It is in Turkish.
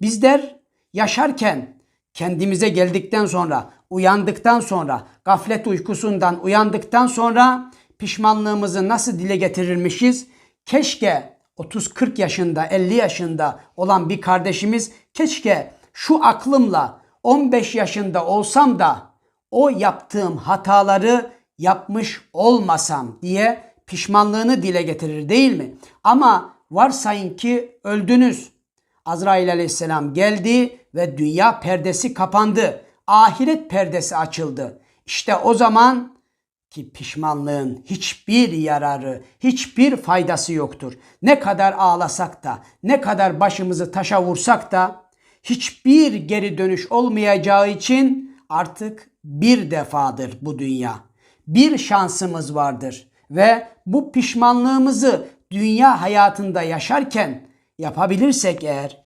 Bizler yaşarken kendimize geldikten sonra, uyandıktan sonra, gaflet uykusundan uyandıktan sonra pişmanlığımızı nasıl dile getirirmişiz? Keşke 30-40 yaşında, 50 yaşında olan bir kardeşimiz keşke şu aklımla 15 yaşında olsam da o yaptığım hataları yapmış olmasam diye pişmanlığını dile getirir değil mi? Ama varsayın ki öldünüz. Azrail aleyhisselam geldi ve dünya perdesi kapandı. Ahiret perdesi açıldı. İşte o zaman ki pişmanlığın hiçbir yararı, hiçbir faydası yoktur. Ne kadar ağlasak da, ne kadar başımızı taşa vursak da hiçbir geri dönüş olmayacağı için artık bir defadır bu dünya. Bir şansımız vardır ve bu pişmanlığımızı dünya hayatında yaşarken yapabilirsek eğer